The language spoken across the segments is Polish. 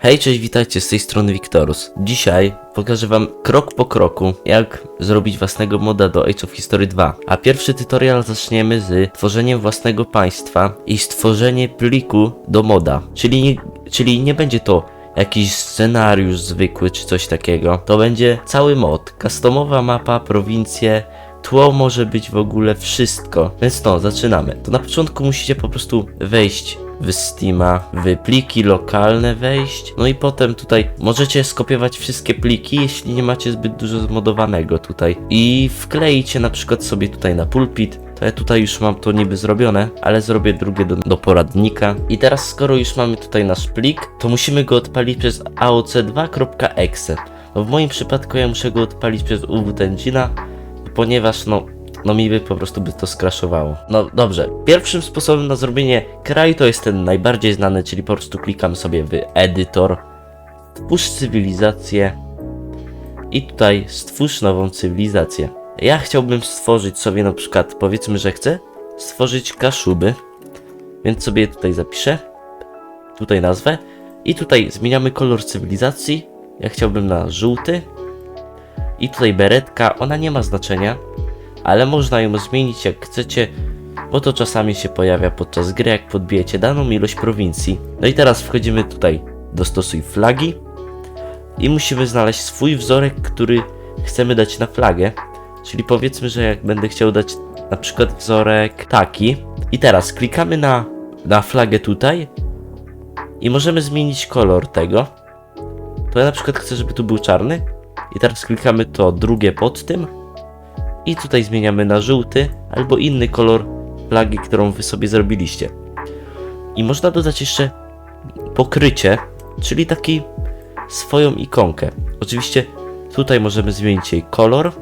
Hej, cześć, witajcie, z tej strony Wiktorus. Dzisiaj pokażę wam krok po kroku, jak zrobić własnego moda do Age of History 2. A pierwszy tutorial zaczniemy z tworzeniem własnego państwa i stworzenie pliku do moda. Czyli, nie- czyli nie będzie to jakiś scenariusz zwykły czy coś takiego. To będzie cały mod, customowa mapa, prowincje, Tło może być w ogóle wszystko. Więc no, zaczynamy. To na początku musicie po prostu wejść w Steama, w pliki lokalne wejść. No i potem tutaj możecie skopiować wszystkie pliki, jeśli nie macie zbyt dużo zmodowanego tutaj. I wkleicie na przykład sobie tutaj na pulpit. To ja tutaj już mam to niby zrobione, ale zrobię drugie do, do poradnika. I teraz skoro już mamy tutaj nasz plik, to musimy go odpalić przez aoc2.exe. No w moim przypadku ja muszę go odpalić przez uwtengina, ponieważ no, no mi by po prostu by to skraszowało. No dobrze, pierwszym sposobem na zrobienie kraju to jest ten najbardziej znany, czyli po prostu klikam sobie w edytor, stwórz cywilizację i tutaj stwórz nową cywilizację. Ja chciałbym stworzyć sobie na przykład, powiedzmy, że chcę stworzyć kaszuby, więc sobie tutaj zapiszę, tutaj nazwę i tutaj zmieniamy kolor cywilizacji. Ja chciałbym na żółty, i tutaj beretka, ona nie ma znaczenia, ale można ją zmienić jak chcecie, bo to czasami się pojawia podczas gry, jak podbijecie daną ilość prowincji. No i teraz wchodzimy tutaj do stosuj flagi i musimy znaleźć swój wzorek, który chcemy dać na flagę. Czyli powiedzmy, że jak będę chciał dać na przykład wzorek taki. I teraz klikamy na, na flagę tutaj i możemy zmienić kolor tego. To ja na przykład chcę, żeby tu był czarny, i teraz klikamy to drugie pod tym. I tutaj zmieniamy na żółty albo inny kolor flagi, którą wy sobie zrobiliście. I można dodać jeszcze pokrycie, czyli taki swoją ikonkę. Oczywiście tutaj możemy zmienić jej kolor.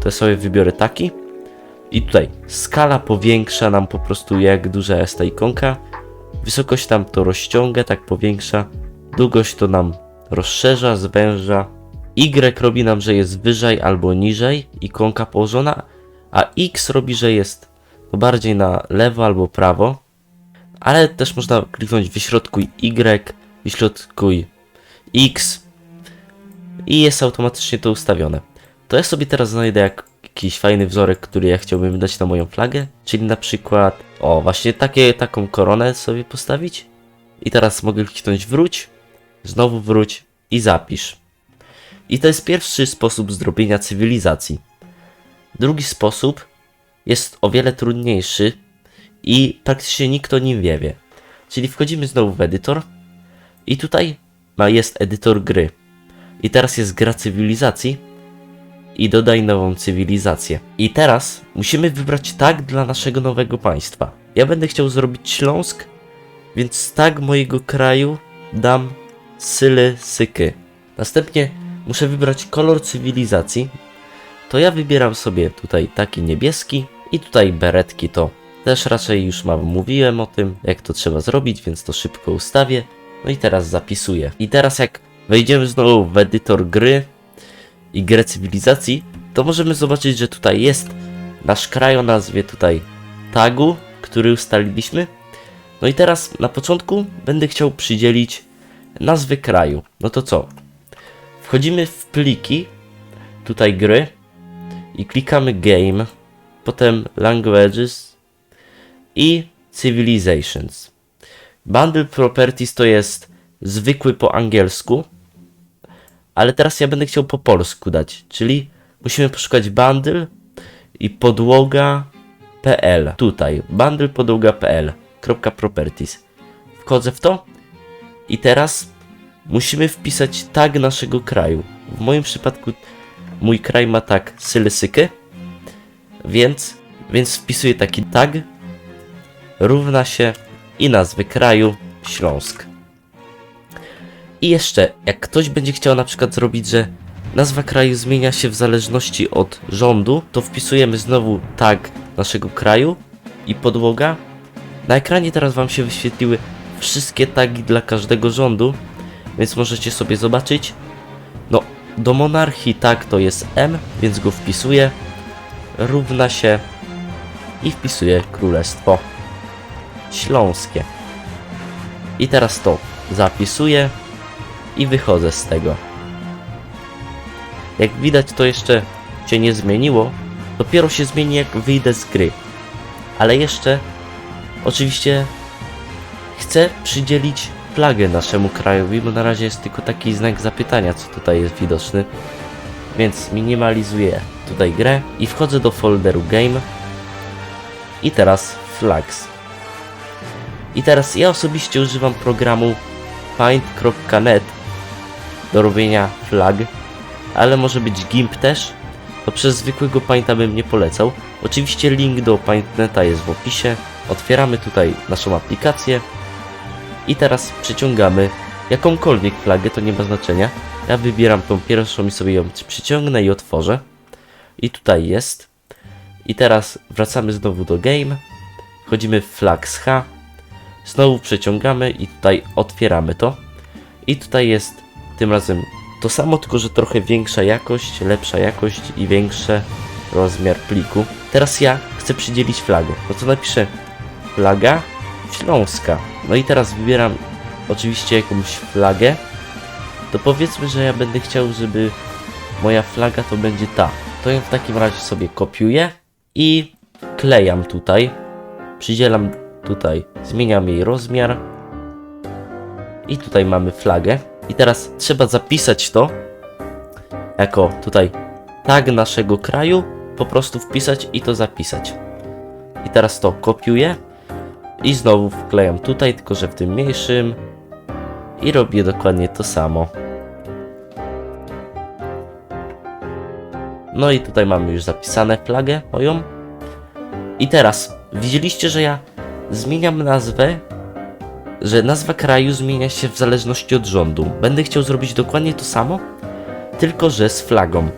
To sobie wybiorę taki. I tutaj skala powiększa nam po prostu jak duża jest ta ikonka. Wysokość tam to rozciąga, tak powiększa. Długość to nam rozszerza, zwęża. Y robi nam, że jest wyżej albo niżej, ikonka położona, a X robi, że jest bardziej na lewo albo prawo, ale też można kliknąć wyśrodkuj Y, wyśrodkuj X i jest automatycznie to ustawione. To ja sobie teraz znajdę jak, jakiś fajny wzorek, który ja chciałbym dać na moją flagę, czyli na przykład, o właśnie takie, taką koronę sobie postawić i teraz mogę kliknąć wróć, znowu wróć i zapisz. I to jest pierwszy sposób zrobienia cywilizacji. Drugi sposób jest o wiele trudniejszy i praktycznie nikt o nim nie wie. Czyli wchodzimy znowu w edytor i tutaj jest edytor gry. I teraz jest gra cywilizacji i dodaj nową cywilizację. I teraz musimy wybrać tag dla naszego nowego państwa. Ja będę chciał zrobić Śląsk, więc tag mojego kraju dam Syle Syky. Następnie muszę wybrać kolor cywilizacji, to ja wybieram sobie tutaj taki niebieski i tutaj beretki to też raczej już mam mówiłem o tym, jak to trzeba zrobić, więc to szybko ustawię. No i teraz zapisuję. I teraz jak wejdziemy znowu w edytor gry i grę cywilizacji, to możemy zobaczyć, że tutaj jest nasz kraj o nazwie tutaj tagu, który ustaliliśmy. No i teraz na początku będę chciał przydzielić nazwy kraju. No to co? Wchodzimy w pliki, tutaj gry i klikamy game, potem languages i civilizations. Bundle properties to jest zwykły po angielsku, ale teraz ja będę chciał po polsku dać, czyli musimy poszukać bundle i podłoga.pl. Tutaj bundle podłoga.pl. properties. Wchodzę w to i teraz musimy wpisać tag naszego kraju. W moim przypadku mój kraj ma tag Sylesyky, więc, więc wpisuję taki tag równa się i nazwy kraju Śląsk. I jeszcze, jak ktoś będzie chciał na przykład zrobić, że nazwa kraju zmienia się w zależności od rządu, to wpisujemy znowu tag naszego kraju i podłoga. Na ekranie teraz Wam się wyświetliły wszystkie tagi dla każdego rządu, więc możecie sobie zobaczyć. No, do monarchii tak to jest M, więc go wpisuję. Równa się i wpisuję królestwo śląskie. I teraz to. zapisuję i wychodzę z tego. Jak widać to jeszcze się nie zmieniło, dopiero się zmieni jak wyjdę z gry. Ale jeszcze oczywiście chcę przydzielić flagę naszemu krajowi, bo na razie jest tylko taki znak zapytania, co tutaj jest widoczny. Więc minimalizuję tutaj grę i wchodzę do folderu Game. I teraz Flags. I teraz ja osobiście używam programu find.net do robienia flag, ale może być GIMP też. To przez zwykłego Painta bym nie polecał. Oczywiście link do Paintneta jest w opisie. Otwieramy tutaj naszą aplikację i teraz przyciągamy jakąkolwiek flagę, to nie ma znaczenia. Ja wybieram tą pierwszą i sobie ją przyciągnę i otworzę. I tutaj jest. I teraz wracamy znowu do game. Wchodzimy w flags H. Znowu przeciągamy i tutaj otwieramy to. I tutaj jest tym razem to samo, tylko że trochę większa jakość, lepsza jakość i większy rozmiar pliku. Teraz ja chcę przydzielić flagę. No to napiszę flaga Śląska. No i teraz wybieram oczywiście jakąś flagę. To powiedzmy, że ja będę chciał, żeby moja flaga to będzie ta. To ją w takim razie sobie kopiuję i klejam tutaj. Przydzielam tutaj, zmieniam jej rozmiar. I tutaj mamy flagę. I teraz trzeba zapisać to jako tutaj tag naszego kraju. Po prostu wpisać i to zapisać. I teraz to kopiuję i znowu wklejam tutaj, tylko że w tym mniejszym. I robię dokładnie to samo. No i tutaj mamy już zapisane flagę moją. I teraz widzieliście, że ja zmieniam nazwę, że nazwa kraju zmienia się w zależności od rządu. Będę chciał zrobić dokładnie to samo, tylko że z flagą.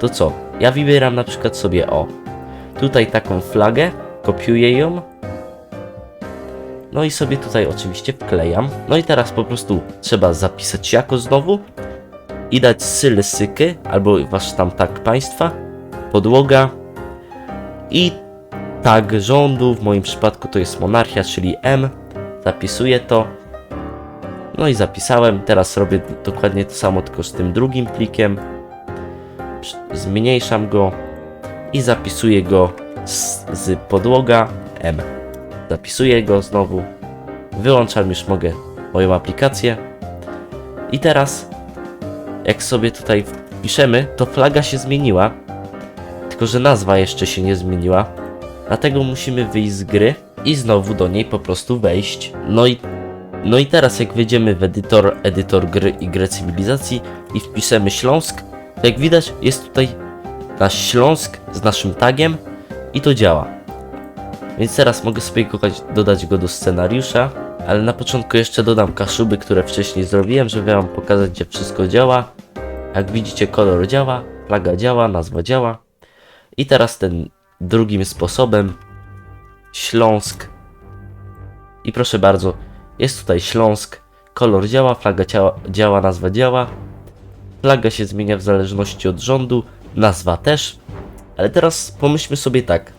To co? Ja wybieram na przykład sobie o tutaj taką flagę, kopiuję ją. No i sobie tutaj oczywiście wklejam. No i teraz po prostu trzeba zapisać jako znowu i dać syle syky, albo wasz tam tag państwa, podłoga i tag rządu, w moim przypadku to jest monarchia, czyli M. Zapisuję to. No i zapisałem, teraz robię dokładnie to samo, tylko z tym drugim plikiem. Zmniejszam go i zapisuję go z, z podłoga M. Zapisuję go znowu. Wyłączam już mogę moją aplikację. I teraz jak sobie tutaj wpiszemy, to flaga się zmieniła, tylko że nazwa jeszcze się nie zmieniła. Dlatego musimy wyjść z gry i znowu do niej po prostu wejść. No i, no i teraz jak wejdziemy w edytor, edytor gry i grę cywilizacji i wpiszemy Śląsk, to jak widać jest tutaj nasz Śląsk z naszym tagiem i to działa. Więc teraz mogę sobie dodać, go do scenariusza, ale na początku jeszcze dodam kaszuby, które wcześniej zrobiłem, żeby wam pokazać, gdzie wszystko działa. Jak widzicie, kolor działa, flaga działa, nazwa działa. I teraz ten drugim sposobem Śląsk. I proszę bardzo, jest tutaj Śląsk, kolor działa, flaga działa, działa nazwa działa. Flaga się zmienia w zależności od rządu, nazwa też. Ale teraz pomyślmy sobie tak.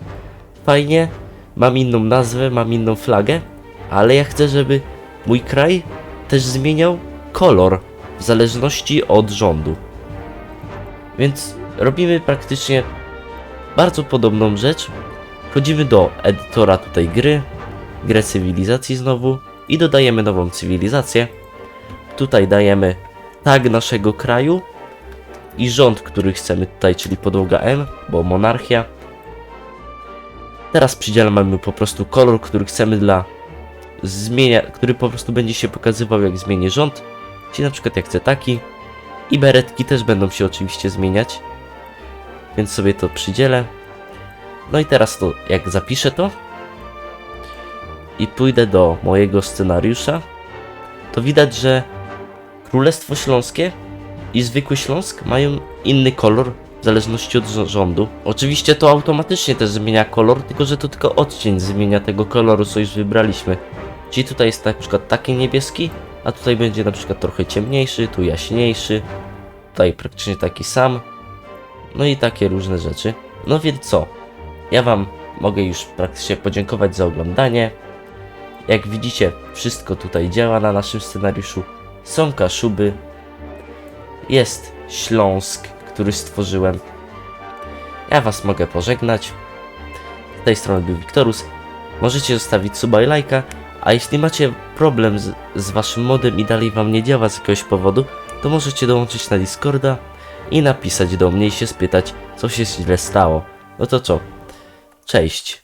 Fajnie, mam inną nazwę, mam inną flagę, ale ja chcę, żeby mój kraj też zmieniał kolor w zależności od rządu. Więc robimy praktycznie bardzo podobną rzecz. Wchodzimy do edytora tutaj gry, grę cywilizacji znowu i dodajemy nową cywilizację. Tutaj dajemy tag naszego kraju i rząd, który chcemy tutaj, czyli podłoga M, bo monarchia. Teraz przydzielamy po prostu kolor, który chcemy dla zmienia, który po prostu będzie się pokazywał jak zmieni rząd. Czyli na przykład jak chcę taki. I beretki też będą się oczywiście zmieniać. Więc sobie to przydzielę. No i teraz to, jak zapiszę to i pójdę do mojego scenariusza, to widać, że Królestwo Śląskie i zwykły Śląsk mają inny kolor w zależności od rządu. Oczywiście to automatycznie też zmienia kolor, tylko że to tylko odcień zmienia tego koloru, co już wybraliśmy. Czyli tutaj jest na przykład taki niebieski, a tutaj będzie na przykład trochę ciemniejszy, tu jaśniejszy, tutaj praktycznie taki sam. No i takie różne rzeczy. No więc co? Ja Wam mogę już praktycznie podziękować za oglądanie. Jak widzicie, wszystko tutaj działa na naszym scenariuszu. Są kaszuby, jest Śląsk, który stworzyłem. Ja was mogę pożegnać. Z tej strony był Wiktorus. Możecie zostawić suba i lajka, a jeśli macie problem z, z waszym modem i dalej wam nie działa z jakiegoś powodu, to możecie dołączyć na Discorda i napisać do mnie i się spytać, co się źle stało. No to co? Cześć.